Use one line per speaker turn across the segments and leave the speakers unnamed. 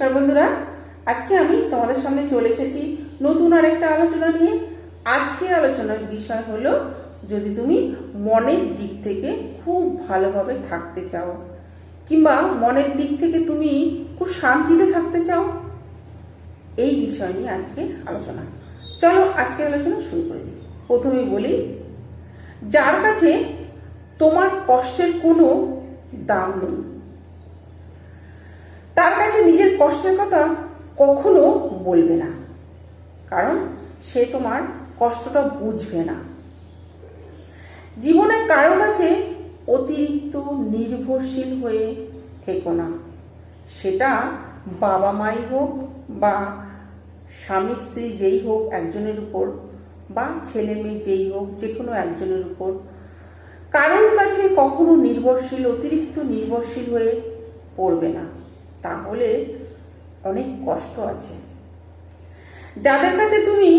নমস্কার বন্ধুরা, আজকে আমি তোমাদের সামনে চলে এসেছি নতুন আরেকটা আলোচনা নিয়ে। আজকের আলোচনার বিষয় হলো, যদি তুমি মনের দিক থেকে খুব ভালোভাবে থাকতে চাও, কিংবা মনের দিক থেকে তুমি খুব শান্তিতে থাকতে চাও, এই বিষয় নিয়ে আজকে আলোচনা। চলো আজকে আলোচনা শুরু করে দিই। প্রথমে বলি, যার কাছে তোমার কষ্টের কোনো দাম নেই তার কাছে নিজের কষ্টের কথা কখনো বলবে না। কারণ সে তোমার কষ্টটা বুঝবে না। জীবনে কারও কাছে অতিরিক্ত নির্ভরশীল হয়ে থেকো না। সেটা বাবা মাই হোক বা স্বামী, স্ত্রী যেই হোক একজনের উপর বা ছেলে মেয়ে যেই হোক যে কোনো একজনের উপর। কারোর কাছে কখনো নির্ভরশীল, অতিরিক্ত নির্ভরশীল হয়ে পড়বে না। তাহলে অনেক কষ্ট আছে। যাদের কাছে তুমি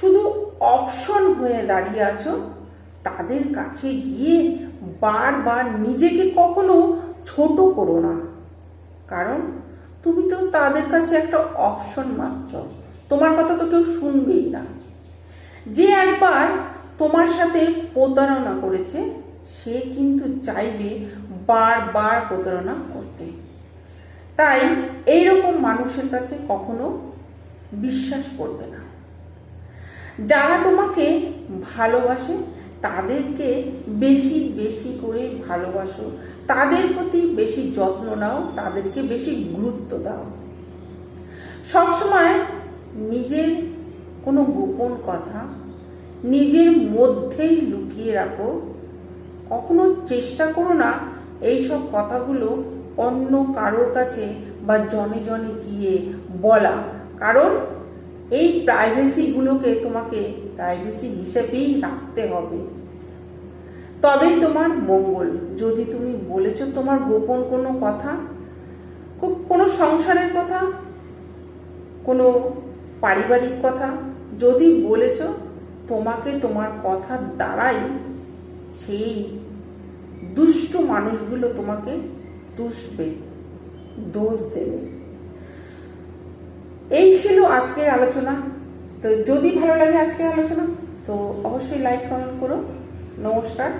শুধু অপশন হয়ে দাঁড়িয়ে আছো, তাদের কাছে গিয়ে বারবার নিজেকে কখনো ছোট করো না। কারণ তুমি তো তাদের কাছে একটা অপশন মাত্র। তোমার কথা তো কেউ শুনবেই না। যে একবার তোমার সাথে প্রতারণা করেছে, সে কিন্তু চাইবে বারবার প্রতারণা তাই এইরকম মানুষের কাছে কখনো বিশ্বাস করবে না। যারা তোমাকে ভালোবাসে, তাদেরকে বেশি বেশি করে ভালোবাসো। তাদের প্রতি বেশি যত্ন নাও, তাদেরকে বেশি গুরুত্ব দাও। সবসময় নিজের কোনো গোপন কথা, নিজের মধ্যেই লুকিয়ে রাখো। কখনো চেষ্টা করো না, এইসব কথাগুলো অন্য কারোর কাছে বা জনে জনে গিয়ে বলা। কারণ এই প্রাইভেসিগুলোকে তোমাকে প্রাইভেসি হিসেবেই রাখতে হবে। তবেই তোমার মঙ্গল। যদি তুমি বলেছ তোমার গোপন কোনো কথা, খুব কোনো সংসারের কথা, কোনো পারিবারিক কথা, যদি বলেছ তোমাকে তোমার কথার দ্বারাই সেই দুষ্ট মানুষগুলো তোমাকে দুষবে, দোষ দেবে। এই ছিল আজকের আলোচনা। তো যদি ভালো লাগে আজকের আলোচনা, তো অবশ্যই লাইক কমেন্ট করো। নমস্কার।